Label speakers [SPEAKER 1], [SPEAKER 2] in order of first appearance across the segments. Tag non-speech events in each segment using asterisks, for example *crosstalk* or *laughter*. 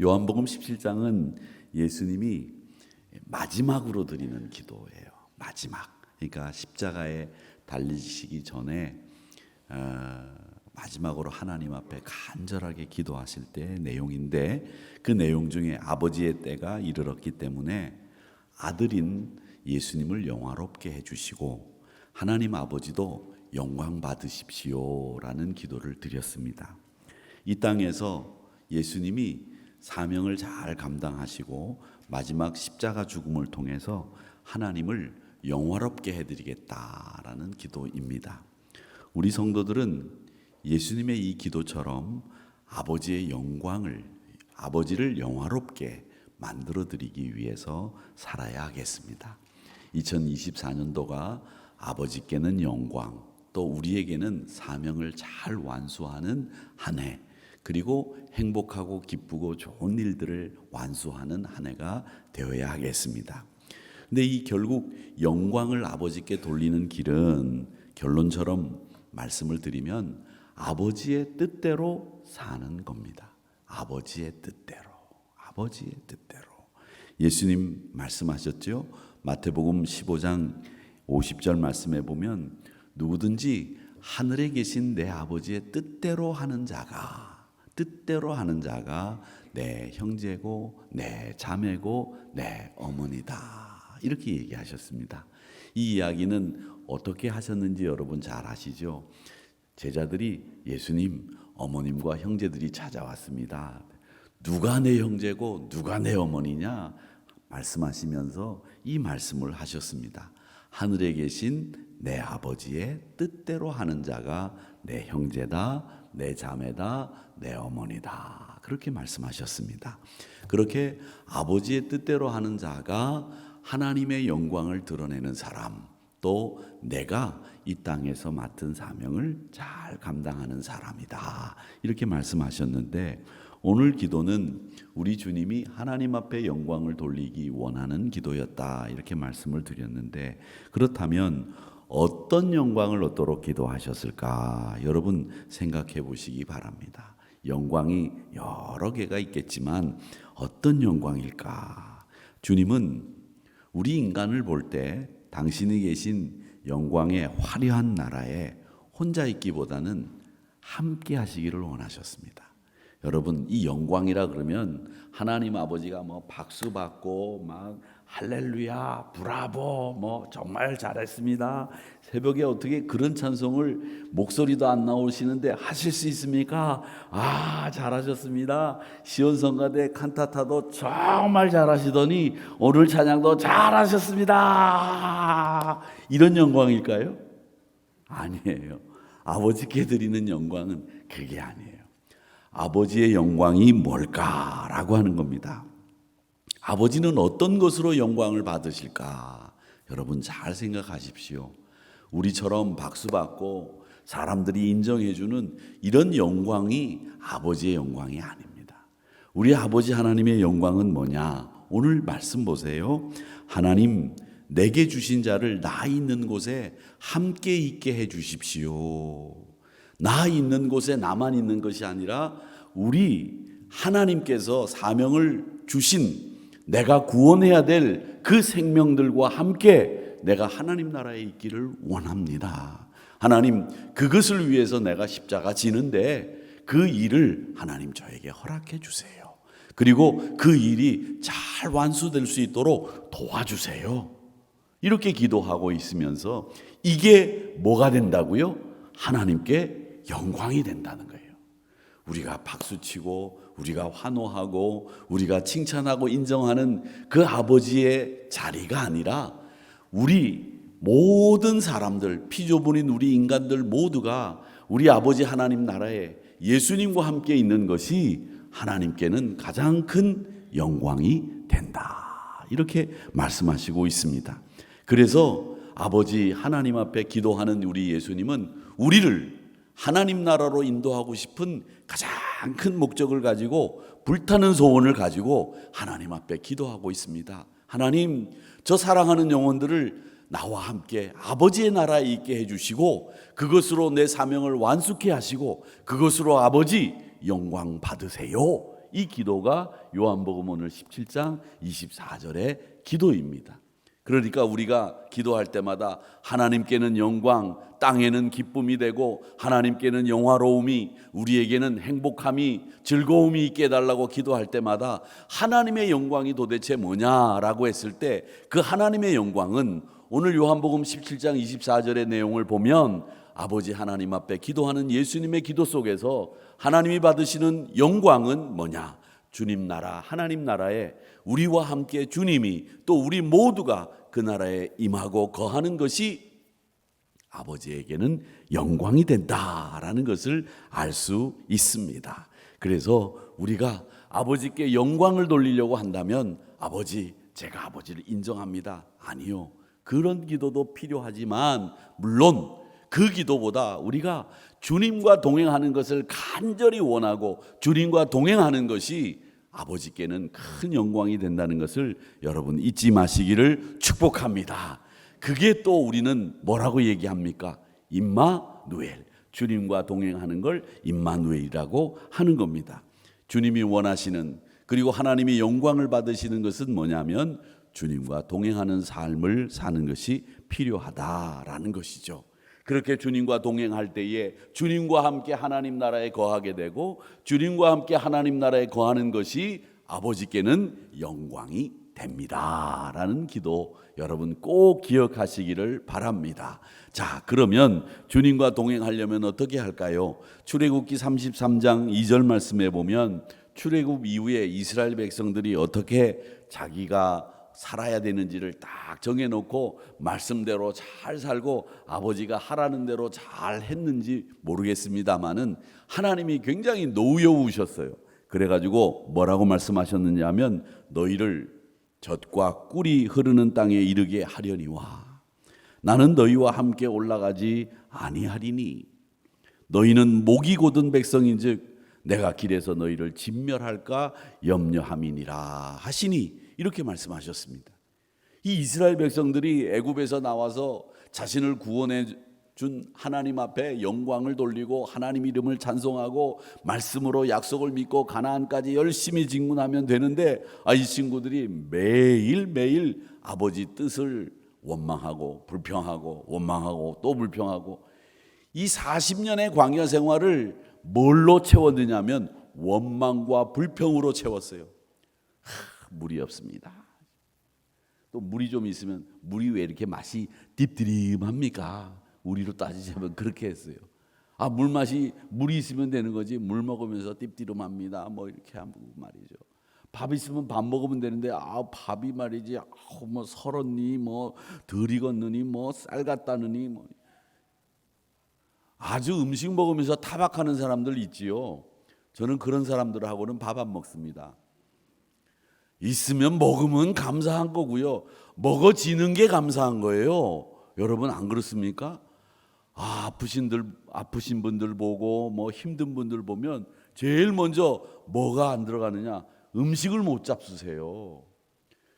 [SPEAKER 1] 요한복음 17장은 예수님이 마지막으로 드리는 기도예요. 마지막. 그러니까 십자가에 달리시기 전에 어, 마지막으로 하나님 앞에 간절하게 기도하실 때 내용인데 그 내용 중에 아버지의 때가 이르렀기 때문에 아들인 예수님을 영화롭게 해주시고 하나님 아버지도 영광 받으십시오라는 기도를 드렸습니다. 이 땅에서 예수님이 사명을 잘 감당하시고 마지막 십자가 죽음을 통해서 하나님을 영화롭게 해드리겠다라는 기도입니다. 우리 성도들은 예수님의 이 기도처럼 아버지의 영광을 아버지를 영화롭게 만들어 드리기 위해서 살아야 하겠습니다. 2024년도가 아버지께는 영광, 또 우리에게는 사명을 잘 완수하는 한 해, 그리고 행복하고 기쁘고 좋은 일들을 완수하는 한 해가 되어야 하겠습니다. 근데 이 결국 영광을 아버지께 돌리는 길은 결론처럼 말씀을 드리면 아버지의 뜻대로 사는 겁니다. 아버지의 뜻대로. 아버지의 뜻대로. 예수님 말씀하셨죠? 마태복음 15장 50절 말씀에 보면 누구든지 하늘에 계신 내 아버지의 뜻대로 하는 자가 뜻대로 하는 자가 내 형제고 내 자매고 내 어머니다. 이렇게 얘기하셨습니다. 이 이야기는 어떻게 하셨는지 여러분 잘 아시죠? 제자들이 예수님 어머님과 형제들이 찾아왔습니다. 누가 내 형제고 누가 내 어머니냐 말씀하시면서 이 말씀을 하셨습니다. 하늘에 계신 내 아버지의 뜻대로 하는 자가 내 형제다, 내 자매다, 내 어머니다. 그렇게 말씀하셨습니다. 그렇게 아버지의 뜻대로 하는 자가 하나님의 영광을 드러내는 사람, 또 내가 이 땅에서 맡은 사명을 잘 감당하는 사람이다. 이렇게 말씀하셨는데 오늘 기도는 우리 주님이 하나님 앞에 영광을 돌리기 원하는 기도였다. 이렇게 말씀을 드렸는데 그렇다면 어떤 영광을 얻도록 기도하셨을까? 여러분 생각해 보시기 바랍니다. 영광이 여러 개가 있겠지만 어떤 영광일까? 주님은 우리 인간을 볼 때 당신이 계신 영광의 화려한 나라에 혼자 있기보다는 함께 하시기를 원하셨습니다. 여러분 이 영광이라 그러면 하나님 아버지가 뭐 박수 받고 막 할렐루야 브라보 뭐 정말 잘했습니다. 새벽에 어떻게 그런 찬송을 목소리도 안 나오시는데 하실 수 있습니까? 아 잘하셨습니다. 시온성가대 칸타타도 정말 잘하시더니 오늘 찬양도 잘하셨습니다. 이런 영광일까요? 아니에요. 아버지께 드리는 영광은 그게 아니에요. 아버지의 영광이 뭘까라고 하는 겁니다. 아버지는 어떤 것으로 영광을 받으실까? 여러분 잘 생각하십시오. 우리처럼 박수 받고 사람들이 인정해 주는 이런 영광이 아버지의 영광이 아닙니다. 우리 아버지 하나님의 영광은 뭐냐? 오늘 말씀 보세요. 하나님 내게 주신 자를 나 있는 곳에 함께 있게 해 주십시오. 나 있는 곳에 나만 있는 것이 아니라 우리 하나님께서 사명을 주신 내가 구원해야 될 그 생명들과 함께 내가 하나님 나라에 있기를 원합니다. 하나님 그것을 위해서 내가 십자가 지는데 그 일을 하나님 저에게 허락해 주세요. 그리고 그 일이 잘 완수될 수 있도록 도와주세요. 이렇게 기도하고 있으면서 이게 뭐가 된다고요? 하나님께 영광이 된다는 거예요. 우리가 박수치고 우리가 환호하고 우리가 칭찬하고 인정하는 그 아버지의 자리가 아니라 우리 모든 사람들 피조분인 우리 인간들 모두가 우리 아버지 하나님 나라에 예수님과 함께 있는 것이 하나님께는 가장 큰 영광이 된다. 이렇게 말씀하시고 있습니다. 그래서 아버지 하나님 앞에 기도하는 우리 예수님은 우리를 하나님 나라로 인도하고 싶은 가장 큰 목적을 가지고 불타는 소원을 가지고 하나님 앞에 기도하고 있습니다. 하나님, 저 사랑하는 영혼들을 나와 함께 아버지의 나라에 있게 해주시고 그것으로 내 사명을 완수케 하시고 그것으로 아버지 영광 받으세요. 이 기도가 요한복음 오늘 17장 24절의 기도입니다. 그러니까 우리가 기도할 때마다 하나님께는 영광, 땅에는 기쁨이 되고 하나님께는 영화로움이 우리에게는 행복함이 즐거움이 있게 해달라고 기도할 때마다 하나님의 영광이 도대체 뭐냐라고 했을 때 그 하나님의 영광은 오늘 요한복음 17장 24절의 내용을 보면 아버지 하나님 앞에 기도하는 예수님의 기도 속에서 하나님이 받으시는 영광은 뭐냐? 주님 나라, 하나님 나라에 우리와 함께 주님이 또 우리 모두가 그 나라에 임하고 거하는 것이 아버지에게는 영광이 된다라는 것을 알 수 있습니다. 그래서 우리가 아버지께 영광을 돌리려고 한다면 아버지, 제가 아버지를 인정합니다. 아니요. 그런 기도도 필요하지만 물론 그 기도보다 우리가 주님과 동행하는 것을 간절히 원하고 주님과 동행하는 것이 아버지께는 큰 영광이 된다는 것을 여러분 잊지 마시기를 축복합니다. 그게 또 우리는 뭐라고 얘기합니까? 임마누엘. 주님과 동행하는 걸 임마누엘이라고 하는 겁니다. 주님이 원하시는 그리고 하나님이 영광을 받으시는 것은 뭐냐면 주님과 동행하는 삶을 사는 것이 필요하다라는 것이죠. 그렇게 주님과 동행할 때에 주님과 함께 하나님 나라에 거하게 되고 주님과 함께 하나님 나라에 거하는 것이 아버지께는 영광이 됩니다 라는 기도 여러분 꼭 기억하시기를 바랍니다. 자, 그러면 주님과 동행하려면 어떻게 할까요? 출애굽기 33장 2절 말씀에 보면 출애굽 이후에 이스라엘 백성들이 어떻게 자기가 살아야 되는지를 딱 정해놓고 말씀대로 잘 살고 아버지가 하라는 대로 잘 했는지 모르겠습니다만은 하나님이 굉장히 노여우셨어요. 그래가지고 뭐라고 말씀하셨느냐면 너희를 젖과 꿀이 흐르는 땅에 이르게 하려니와 나는 너희와 함께 올라가지 아니하리니 너희는 목이 곧은 백성인즉 내가 길에서 너희를 진멸할까 염려함이니라 하시니 이렇게 말씀하셨습니다. 이 이스라엘 백성들이 애굽에서 나와서 자신을 구원해 준 하나님 앞에 영광을 돌리고 하나님 이름을 찬송하고 말씀으로 약속을 믿고 가나안까지 열심히 직문하면 되는데 아 이 친구들이 매일 매일 아버지 뜻을 원망하고 불평하고 원망하고 또 불평하고 이 40년의 광야 생활을 뭘로 채웠느냐면 원망과 불평으로 채웠어요. 하, 물이 없습니다. 또 물이 좀 있으면 물이 왜 이렇게 맛이 딥드림합니까? 우리로 따지자면 그렇게 했어요. 아, 물 맛이 물이 있으면 되는 거지. 물 먹으면서 딥디름합니다. 뭐 이렇게 하고 말이죠. 밥 있으면 밥 먹으면 되는데 아 밥이 말이지 아, 뭐 설었니 뭐덜 익었느니 뭐쌀 갖다느니 뭐 아주 음식 먹으면서 타박하는 사람들 있지요. 저는 그런 사람들하고는 밥 안 먹습니다. 있으면 먹으면 감사한 거고요. 먹어지는 게 감사한 거예요. 여러분 안 그렇습니까? 아, 아프신들 아프신 분들 보고 뭐 힘든 분들 보면 제일 먼저 뭐가 안 들어가느냐? 음식을 못 잡수세요.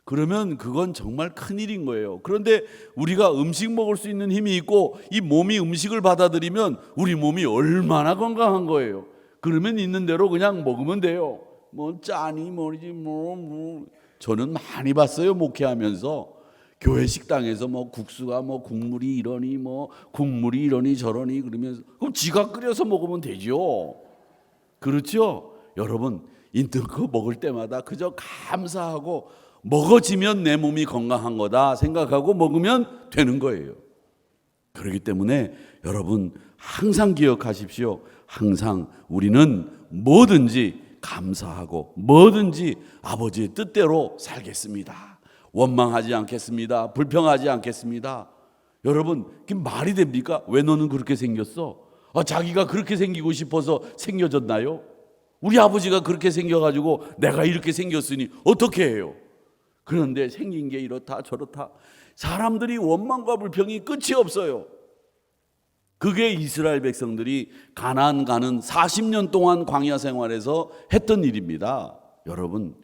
[SPEAKER 1] 그러면 그건 정말 큰일인 거예요. 그런데 우리가 음식 먹을 수 있는 힘이 있고 이 몸이 음식을 받아들이면 우리 몸이 얼마나 건강한 거예요. 그러면 있는 대로 그냥 먹으면 돼요. 뭐 짜니 뭐지 뭐, 뭐. 저는 많이 봤어요 목회하면서 교회 식당에서 뭐 국수가 뭐 국물이 이러니 뭐 국물이 이러니 저러니 그러면서 그럼 지가 끓여서 먹으면 되죠. 그렇죠? 여러분 거 먹을 때마다 그저 감사하고 먹어지면 내 몸이 건강한 거다 생각하고 먹으면 되는 거예요. 그렇기 때문에 여러분 항상 기억하십시오. 항상 우리는 뭐든지 감사하고 뭐든지 아버지의 뜻대로 살겠습니다. 원망하지 않겠습니다. 불평하지 않겠습니다. 여러분, 그게 말이 됩니까? 왜 너는 그렇게 생겼어? 아, 자기가 그렇게 생기고 싶어서 생겨졌나요? 우리 아버지가 그렇게 생겨가지고 내가 이렇게 생겼으니 어떻게 해요? 그런데 생긴 게 이렇다 저렇다. 사람들이 원망과 불평이 끝이 없어요. 그게 이스라엘 백성들이 가나안 가는 40년 동안 광야 생활에서 했던 일입니다. 여러분,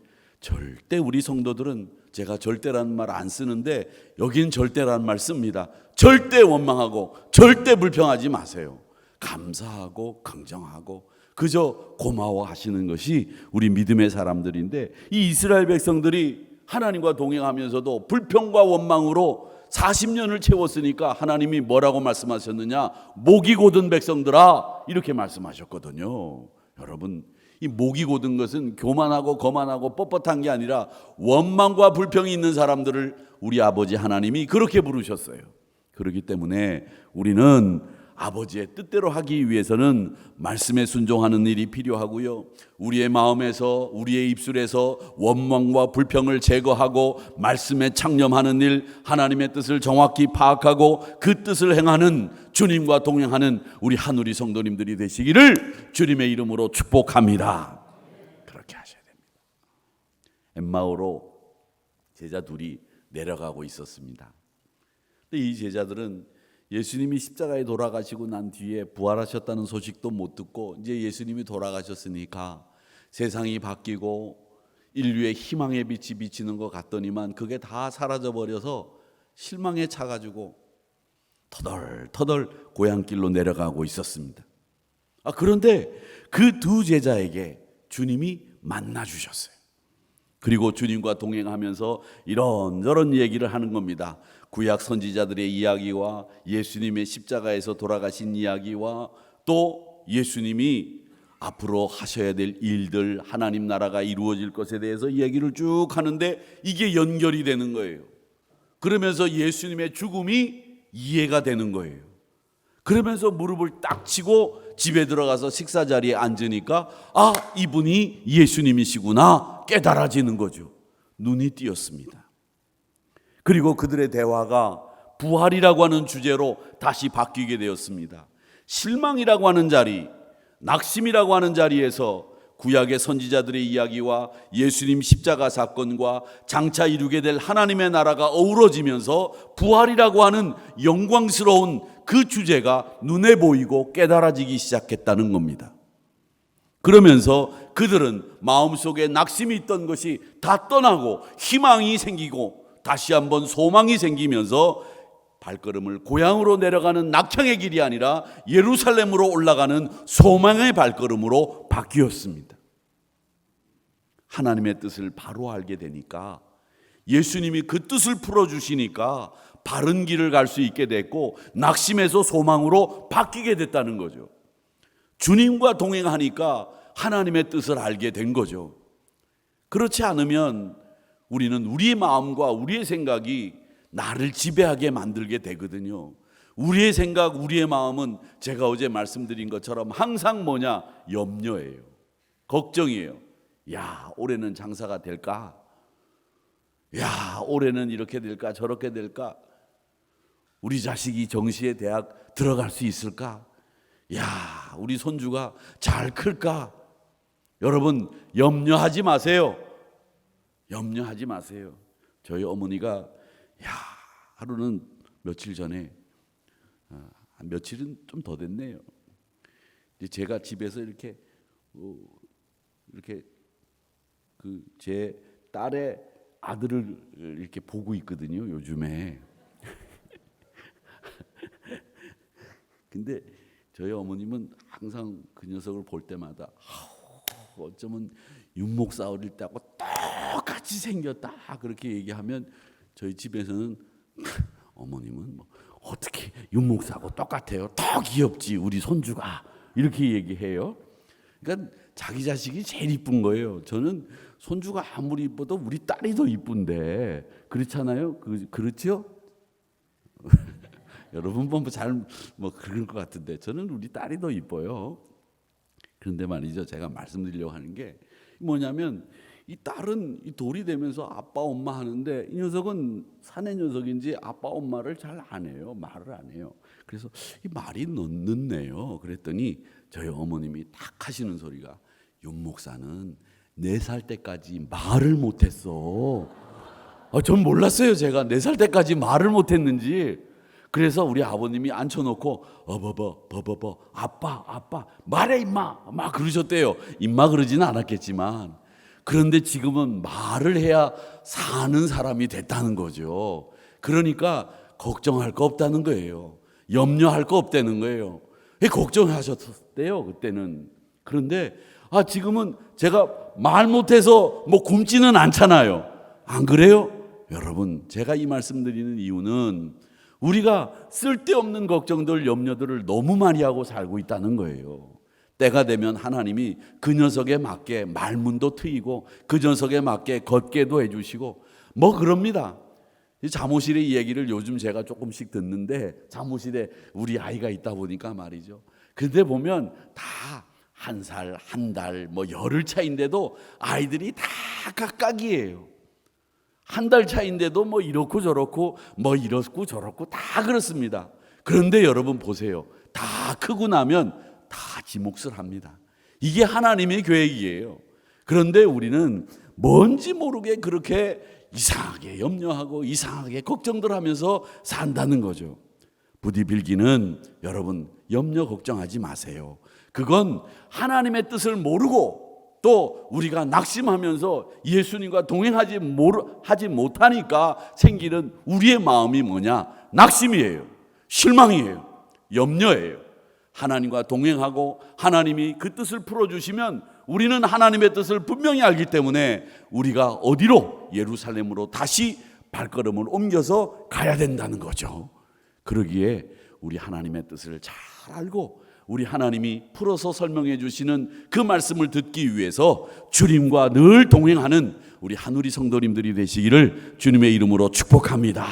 [SPEAKER 1] 절대 우리 성도들은 제가 절대라는 말 안 쓰는데 여기는 절대라는 말 씁니다. 절대 원망하고 절대 불평하지 마세요. 감사하고 긍정하고 그저 고마워하시는 것이 우리 믿음의 사람들인데 이 이스라엘 백성들이 하나님과 동행하면서도 불평과 원망으로 40년을 채웠으니까 하나님이 뭐라고 말씀하셨느냐? 목이 고든 백성들아 이렇게 말씀하셨거든요. 여러분 이 목이 고든 것은 교만하고 거만하고 뻣뻣한 게 아니라 원망과 불평이 있는 사람들을 우리 아버지 하나님이 그렇게 부르셨어요. 그렇기 때문에 우리는 아버지의 뜻대로 하기 위해서는 말씀에 순종하는 일이 필요하고요. 우리의 마음에서 우리의 입술에서 원망과 불평을 제거하고 말씀에 창념하는 일, 하나님의 뜻을 정확히 파악하고 그 뜻을 행하는 주님과 동행하는 우리 하누리 성도님들이 되시기를 주님의 이름으로 축복합니다. 그렇게 하셔야 됩니다. 엠마오로 제자 둘이 내려가고 있었습니다. 근데 이 제자들은 예수님이 십자가에 돌아가시고 난 뒤에 부활하셨다는 소식도 못 듣고 이제 예수님이 돌아가셨으니까 세상이 바뀌고 인류의 희망의 빛이 비치는 것 같더니만 그게 다 사라져 버려서 실망에 차가지고 터덜터덜 고향길로 내려가고 있었습니다. 아 그런데 그 두 제자에게 주님이 만나 주셨어요. 그리고 주님과 동행하면서 이런저런 얘기를 하는 겁니다. 구약 선지자들의 이야기와 예수님의 십자가에서 돌아가신 이야기와 또 예수님이 앞으로 하셔야 될 일들, 하나님 나라가 이루어질 것에 대해서 이야기를 쭉 하는데 이게 연결이 되는 거예요. 그러면서 예수님의 죽음이 이해가 되는 거예요. 그러면서 무릎을 딱 치고 집에 들어가서 식사 자리에 앉으니까 아, 이분이 예수님이시구나 깨달아지는 거죠. 눈이 띄었습니다. 그리고 그들의 대화가 부활이라고 하는 주제로 다시 바뀌게 되었습니다. 실망이라고 하는 자리, 낙심이라고 하는 자리에서 구약의 선지자들의 이야기와 예수님 십자가 사건과 장차 이루게 될 하나님의 나라가 어우러지면서 부활이라고 하는 영광스러운 그 주제가 눈에 보이고 깨달아지기 시작했다는 겁니다. 그러면서 그들은 마음속에 낙심이 있던 것이 다 떠나고 희망이 생기고 다시 한번 소망이 생기면서 발걸음을 고향으로 내려가는 낙향의 길이 아니라 예루살렘으로 올라가는 소망의 발걸음으로 바뀌었습니다. 하나님의 뜻을 바로 알게 되니까 예수님이 그 뜻을 풀어주시니까 바른 길을 갈 수 있게 됐고 낙심에서 소망으로 바뀌게 됐다는 거죠. 주님과 동행하니까 하나님의 뜻을 알게 된 거죠. 그렇지 않으면 우리는 우리의 마음과 우리의 생각이 나를 지배하게 만들게 되거든요. 우리의 생각, 우리의 마음은 제가 어제 말씀드린 것처럼 항상 뭐냐? 염려예요. 걱정이에요. 야, 올해는 장사가 될까? 야, 올해는 이렇게 될까? 저렇게 될까? 우리 자식이 정시에 대학 들어갈 수 있을까? 야, 우리 손주가 잘 클까? 여러분, 염려하지 마세요. 염려하지 마세요. 저희 어머니가 야 하루는 며칠 전에 아, 며칠은 좀 더 됐네요. 이제 제가 집에서 이렇게 어, 이렇게 그 제 딸의 아들을 이렇게 보고 있거든요. 요즘에. *laughs* 근데 저희 어머님은 항상 그 녀석을 볼 때마다 어쩌면 윤목사 어릴 때하고 똑같이 생겼다. 그렇게 얘기하면 저희 집에서는 *laughs* 어머님은 뭐 어떻게 윤목사하고 똑같아요? 더 귀엽지 우리 손주가. 이렇게 얘기해요. 그러니까 자기 자식이 제일 이쁜 거예요. 저는 손주가 아무리 이뻐도 우리 딸이 더 이쁜데. 그렇잖아요? 그, 그렇죠? *laughs* 여러분 뭐잘뭐 뭐 그럴 것 같은데 저는 우리 딸이 더 이뻐요. 그런데 말이죠. 제가 말씀드리려고 하는 게 뭐냐면 이 딸은 이 돌이 되면서 아빠 엄마 하는데 이 녀석은 사내 녀석인지 아빠 엄마를 잘 안 해요. 말을 안 해요. 그래서 이 말이 늦네요. 그랬더니 저희 어머님이 딱 하시는 소리가 윤 목사는 네 살 때까지 말을 못했어. 아, 전 몰랐어요 제가. 네 살 때까지 말을 못했는지. 그래서 우리 아버님이 앉혀놓고 어버버 버버버 아빠 아빠 말해 임마. 막 그러셨대요. 임마 그러지는 않았겠지만 그런데 지금은 말을 해야 사는 사람이 됐다는 거죠 그러니까 걱정할 거 없다는 거예요 염려할 거 없다는 거예요 왜 걱정하셨대요 그때는 그런데 아 지금은 제가 말 못해서 뭐 굶지는 않잖아요. 안 그래요? 여러분 제가 이 말씀 드리는 이유는 우리가 쓸데없는 걱정들 염려들을 너무 많이 하고 살고 있다는 거예요. 때가 되면 하나님이 그 녀석에 맞게 말문도 트이고 그 녀석에 맞게 걷게도 해주시고 뭐 그럽니다. 이 잠옷실의 얘기를 요즘 제가 조금씩 듣는데 잠옷실에 우리 아이가 있다 보니까 말이죠. 근데 보면 다 한 살, 한 달, 뭐 열흘 차인데도 아이들이 다 각각이에요. 한 달 차인데도 뭐 이렇고 저렇고 뭐 이렇고 저렇고 다 그렇습니다. 그런데 여러분 보세요. 다 크고 나면 다 지 몫을 합니다. 이게 하나님의 계획이에요. 그런데 우리는 뭔지 모르게 그렇게 이상하게 염려하고 이상하게 걱정들 하면서 산다는 거죠. 부디 빌기는 여러분 염려 걱정하지 마세요. 그건 하나님의 뜻을 모르고 또 우리가 낙심하면서 예수님과 동행하지 모르, 하지 못하니까 생기는 우리의 마음이 뭐냐? 낙심이에요. 실망이에요. 염려예요. 하나님과 동행하고 하나님이 그 뜻을 풀어주시면 우리는 하나님의 뜻을 분명히 알기 때문에 우리가 어디로 예루살렘으로 다시 발걸음을 옮겨서 가야 된다는 거죠. 그러기에 우리 하나님의 뜻을 잘 알고 우리 하나님이 풀어서 설명해 주시는 그 말씀을 듣기 위해서 주님과 늘 동행하는 우리 하누리 성도님들이 되시기를 주님의 이름으로 축복합니다.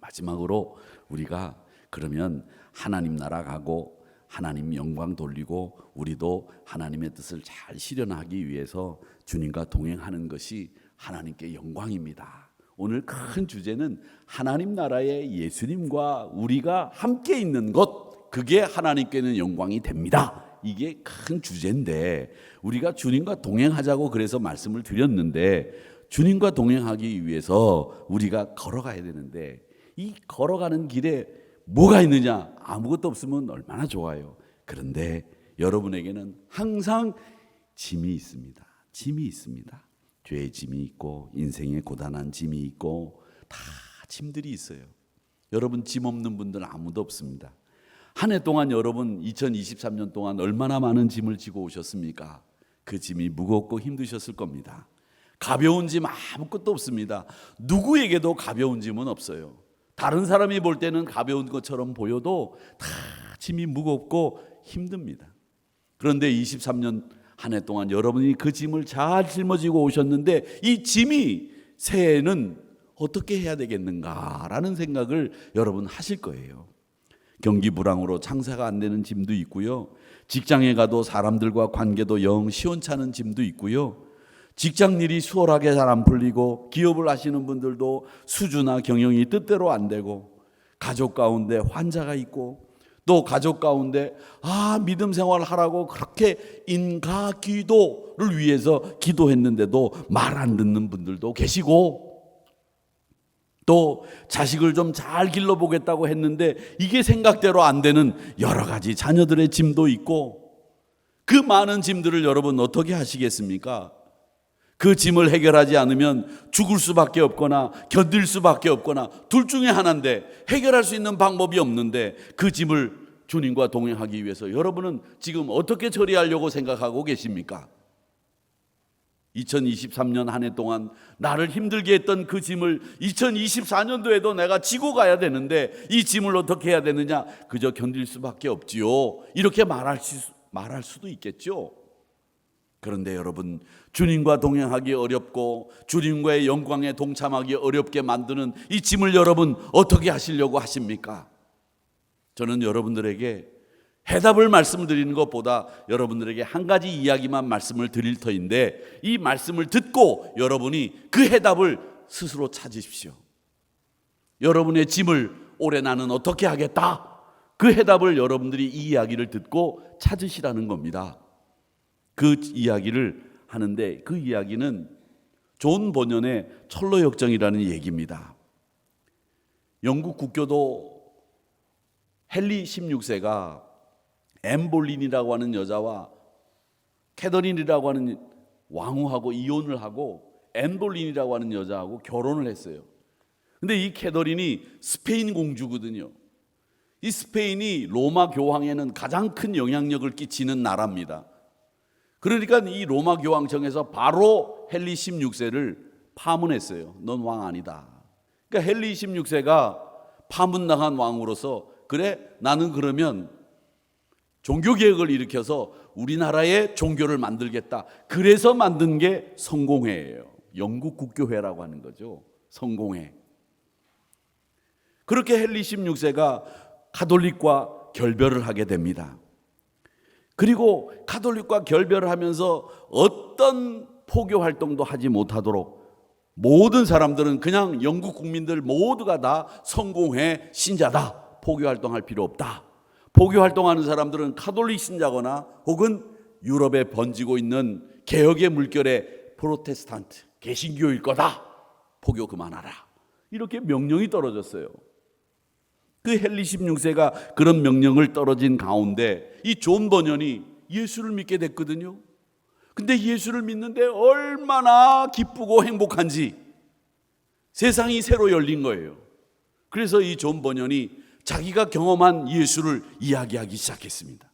[SPEAKER 1] 마지막으로 우리가 그러면 하나님 나라 가고 하나님 영광 돌리고 우리도 하나님의 뜻을 잘 실현하기 위해서 주님과 동행하는 것이 하나님께 영광입니다. 오늘 큰 주제는 하나님 나라의 예수님과 우리가 함께 있는 것 그게 하나님께는 영광이 됩니다. 이게 큰 주제인데 우리가 주님과 동행하자고 그래서 말씀을 드렸는데 주님과 동행하기 위해서 우리가 걸어가야 되는데 이 걸어가는 길에 뭐가 있느냐? 아무것도 없으면 얼마나 좋아요. 그런데 여러분에게는 항상 짐이 있습니다. 짐이 있습니다. 죄의 짐이 있고 인생의 고단한 짐이 있고 다 짐들이 있어요. 여러분 짐 없는 분들 아무도 없습니다. 한 해 동안 여러분 2023년 동안 얼마나 많은 짐을 지고 오셨습니까? 그 짐이 무겁고 힘드셨을 겁니다. 가벼운 짐 아무것도 없습니다. 누구에게도 가벼운 짐은 없어요. 다른 사람이 볼 때는 가벼운 것처럼 보여도 다 짐이 무겁고 힘듭니다. 그런데 23년 한 해 동안 여러분이 그 짐을 잘 짊어지고 오셨는데 이 짐이 새해에는 어떻게 해야 되겠는가라는 생각을 여러분 하실 거예요. 경기 불황으로 장사가 안 되는 짐도 있고요. 직장에 가도 사람들과 관계도 영 시원찮은 짐도 있고요. 직장 일이 수월하게 잘 안 풀리고 기업을 하시는 분들도 수주나 경영이 뜻대로 안 되고 가족 가운데 환자가 있고 또 가족 가운데 아 믿음 생활을 하라고 그렇게 인가 기도를 위해서 기도했는데도 말 안 듣는 분들도 계시고 또 자식을 좀 잘 길러보겠다고 했는데 이게 생각대로 안 되는 여러 가지 자녀들의 짐도 있고 그 많은 짐들을 여러분 어떻게 하시겠습니까? 그 짐을 해결하지 않으면 죽을 수밖에 없거나 견딜 수밖에 없거나 둘 중에 하나인데 해결할 수 있는 방법이 없는데 그 짐을 주님과 동행하기 위해서 여러분은 지금 어떻게 처리하려고 생각하고 계십니까? 2023년 한 해 동안 나를 힘들게 했던 그 짐을 2024년도에도 내가 지고 가야 되는데 이 짐을 어떻게 해야 되느냐? 그저 견딜 수밖에 없지요. 이렇게 말할, 수, 말할 수도 있겠죠. 그런데 여러분, 주님과 동행하기 어렵고 주님과의 영광에 동참하기 어렵게 만드는 이 짐을 여러분 어떻게 하시려고 하십니까? 저는 여러분들에게 해답을 말씀드리는 것보다 여러분들에게 한 가지 이야기만 말씀을 드릴 터인데 이 말씀을 듣고 여러분이 그 해답을 스스로 찾으십시오. 여러분의 짐을 올해 나는 어떻게 하겠다? 그 해답을 여러분들이 이 이야기를 듣고 찾으시라는 겁니다. 그 이야기를 하는데 그 이야기는 존 번연의 철로 역정이라는 얘기입니다. 영국 국교도 헨리 16세가 엠볼린이라고 하는 여자와 캐더린이라고 하는 왕후하고 이혼을 하고 엠볼린이라고 하는 여자하고 결혼을 했어요. 근데 이 캐더린이 스페인 공주거든요. 이 스페인이 로마 교황에는 가장 큰 영향력을 끼치는 나라입니다. 그러니까 이 로마 교황청에서 바로 헨리 16세를 파문했어요. 넌 왕 아니다. 그러니까 헨리 16세가 파문당한 왕으로서 그래 나는 그러면 종교 개혁을 일으켜서 우리나라의 종교를 만들겠다. 그래서 만든 게 성공회예요. 영국 국교회라고 하는 거죠. 성공회. 그렇게 헨리 16세가 가톨릭과 결별을 하게 됩니다. 그리고 가톨릭과 결별을 하면서 어떤 포교 활동도 하지 못하도록 모든 사람들은 그냥 영국 국민들 모두가 다 성공회 신자다. 포교 활동할 필요 없다. 포교 활동하는 사람들은 카톨릭 신자거나 혹은 유럽에 번지고 있는 개혁의 물결의 프로테스탄트 개신교일 거다. 포교 그만하라. 이렇게 명령이 떨어졌어요. 그 헨리 16세가 그런 명령을 떨어진 가운데 이존 버년이 예수를 믿게 됐거든요. 근데 예수를 믿는데 얼마나 기쁘고 행복한지 세상이 새로 열린 거예요. 그래서 이존 버년이 자기가 경험한 예수를 이야기하기 시작했습니다.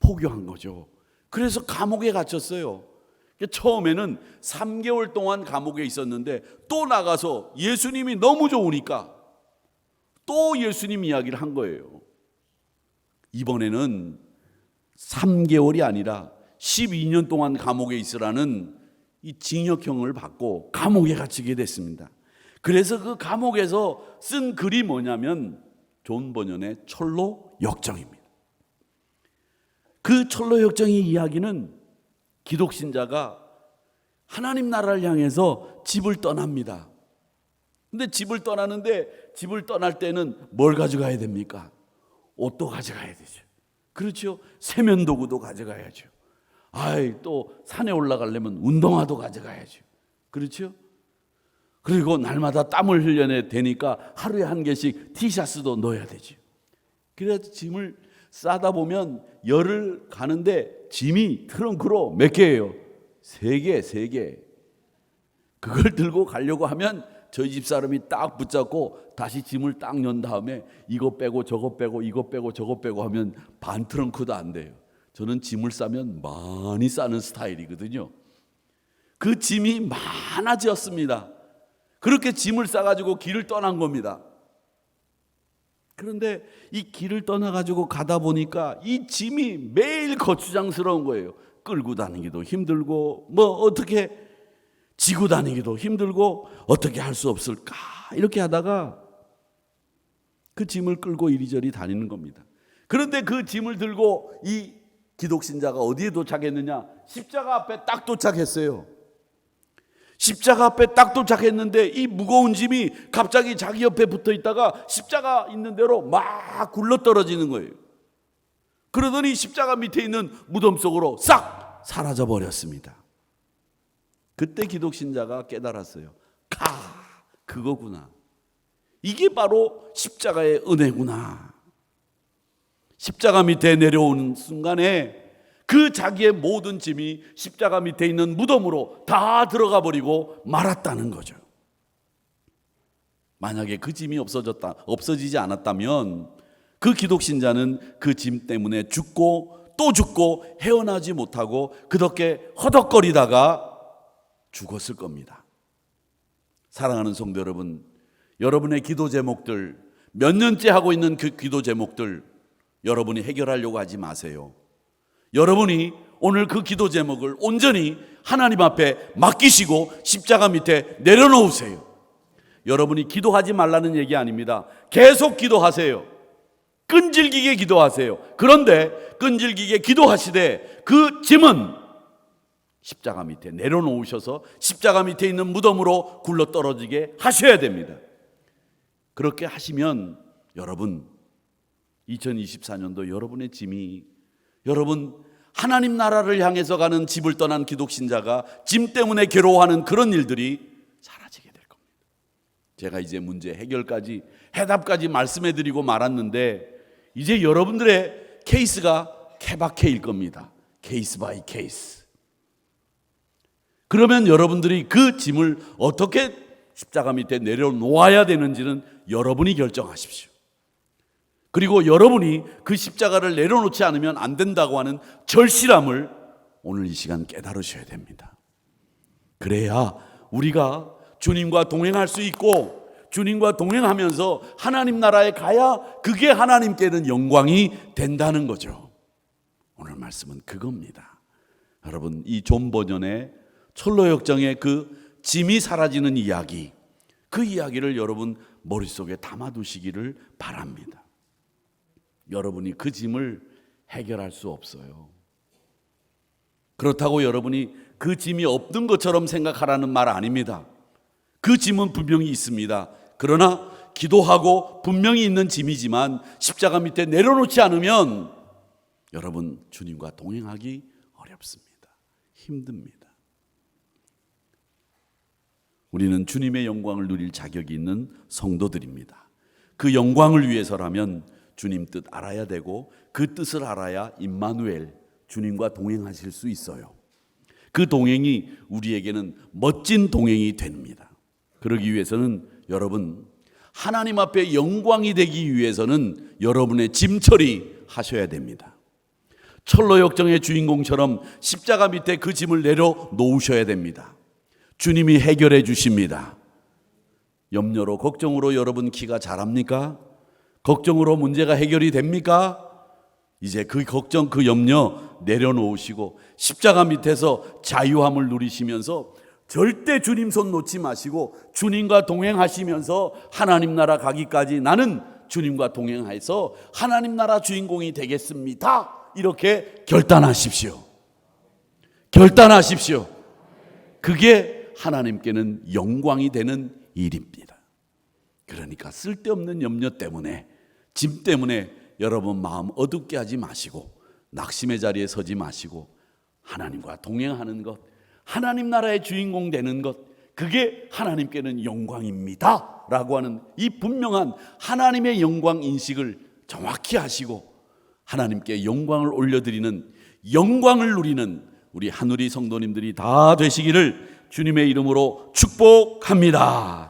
[SPEAKER 1] 포교한 거죠. 그래서 감옥에 갇혔어요. 처음에는 3개월 동안 감옥에 있었는데 또 나가서 예수님이 너무 좋으니까 또 예수님 이야기를 한 거예요. 이번에는 3개월이 아니라 12년 동안 감옥에 있으라는 이 징역형을 받고 감옥에 갇히게 됐습니다. 그래서 그 감옥에서 쓴 글이 뭐냐면 존 버년의 철로 역정입니다. 그 철로 역정의 이야기는 기독신자가 하나님 나라를 향해서 집을 떠납니다. 근데 집을 떠나는데 집을 떠날 때는 뭘 가져가야 됩니까? 옷도 가져가야 되죠. 그렇죠. 세면도구도 가져가야죠. 아이, 또 산에 올라가려면 운동화도 가져가야죠. 그렇죠? 그리고 날마다 땀을 흘려내 되니까 하루에 한 개씩 티셔츠도 넣어야 되죠. 그래서 짐을 싸다 보면 열을 가는데 짐이 트렁크로 몇 개예요? 세 개, 세 개. 그걸 들고 가려고 하면 저희 집 사람이 딱 붙잡고 다시 짐을 딱 연 다음에 이거 빼고 저거 빼고 이거 빼고 저거 빼고 하면 반 트렁크도 안 돼요. 저는 짐을 싸면 많이 싸는 스타일이거든요. 그 짐이 많아졌습니다. 그렇게 짐을 싸가지고 길을 떠난 겁니다. 그런데 이 길을 떠나가지고 가다 보니까 이 짐이 매일 거추장스러운 거예요. 끌고 다니기도 힘들고, 뭐 어떻게 지고 다니기도 힘들고, 어떻게 할 수 없을까? 이렇게 하다가 그 짐을 끌고 이리저리 다니는 겁니다. 그런데 그 짐을 들고 이 기독신자가 어디에 도착했느냐? 십자가 앞에 딱 도착했어요. 십자가 앞에 딱 도착했는데 이 무거운 짐이 갑자기 자기 옆에 붙어 있다가 십자가 있는 대로 막 굴러 떨어지는 거예요. 그러더니 십자가 밑에 있는 무덤 속으로 싹 사라져 버렸습니다. 그때 기독신자가 깨달았어요. 가, 그거구나. 이게 바로 십자가의 은혜구나. 십자가 밑에 내려오는 순간에 그 자기의 모든 짐이 십자가 밑에 있는 무덤으로 다 들어가 버리고 말았다는 거죠. 만약에 그 짐이 없어졌다, 없어지지 않았다면 그 기독신자는 그 짐 때문에 죽고 또 죽고 헤어나지 못하고 그렇게 허덕거리다가 죽었을 겁니다. 사랑하는 성도 여러분, 여러분의 기도 제목들, 몇 년째 하고 있는 그 기도 제목들 여러분이 해결하려고 하지 마세요. 여러분이 오늘 그 기도 제목을 온전히 하나님 앞에 맡기시고 십자가 밑에 내려놓으세요. 여러분이 기도하지 말라는 얘기 아닙니다. 계속 기도하세요. 끈질기게 기도하세요. 그런데 끈질기게 기도하시되 그 짐은 십자가 밑에 내려놓으셔서 십자가 밑에 있는 무덤으로 굴러 떨어지게 하셔야 됩니다. 그렇게 하시면 여러분 2024년도 여러분의 짐이 여러분 하나님 나라를 향해서 가는 집을 떠난 기독신자가 짐 때문에 괴로워하는 그런 일들이 사라지게 될 겁니다. 제가 이제 문제 해결까지 해답까지 말씀해 드리고 말았는데 이제 여러분들의 케이스가 케바케일 겁니다. 케이스 바이 케이스. 그러면 여러분들이 그 짐을 어떻게 십자가 밑에 내려놓아야 되는지는 여러분이 결정하십시오. 그리고 여러분이 그 십자가를 내려놓지 않으면 안 된다고 하는 절실함을 오늘 이 시간 깨달으셔야 됩니다. 그래야 우리가 주님과 동행할 수 있고 주님과 동행하면서 하나님 나라에 가야 그게 하나님께는 영광이 된다는 거죠. 오늘 말씀은 그겁니다. 여러분 이 존 버전의 철로 역정의 그 짐이 사라지는 이야기 그 이야기를 여러분 머릿속에 담아두시기를 바랍니다. 여러분이 그 짐을 해결할 수 없어요. 그렇다고 여러분이 그 짐이 없는 것처럼 생각하라는 말 아닙니다. 그 짐은 분명히 있습니다. 그러나 기도하고 분명히 있는 짐이지만 십자가 밑에 내려놓지 않으면 여러분 주님과 동행하기 어렵습니다. 힘듭니다. 우리는 주님의 영광을 누릴 자격이 있는 성도들입니다. 그 영광을 위해서라면 주님 뜻 알아야 되고 그 뜻을 알아야 임마누엘 주님과 동행하실 수 있어요. 그 동행이 우리에게는 멋진 동행이 됩니다. 그러기 위해서는 여러분 하나님 앞에 영광이 되기 위해서는 여러분의 짐 처리 하셔야 됩니다. 철로 역정의 주인공처럼 십자가 밑에 그 짐을 내려 놓으셔야 됩니다. 주님이 해결해 주십니다. 염려로 걱정으로 여러분 키가 자랍니까? 걱정으로 문제가 해결이 됩니까? 이제 그 걱정 그 염려 내려놓으시고 십자가 밑에서 자유함을 누리시면서 절대 주님 손 놓지 마시고 주님과 동행하시면서 하나님 나라 가기까지 나는 주님과 동행해서 하나님 나라 주인공이 되겠습니다. 이렇게 결단하십시오. 결단하십시오. 그게 하나님께는 영광이 되는 일입니다. 그러니까 쓸데없는 염려 때문에 짐 때문에 여러분 마음 어둡게 하지 마시고 낙심의 자리에 서지 마시고 하나님과 동행하는 것, 하나님 나라의 주인공 되는 것, 그게 하나님께는 영광입니다. 라고 하는 이 분명한 하나님의 영광 인식을 정확히 하시고 하나님께 영광을 올려드리는 영광을 누리는 우리 하누리 성도님들이 다 되시기를 주님의 이름으로 축복합니다.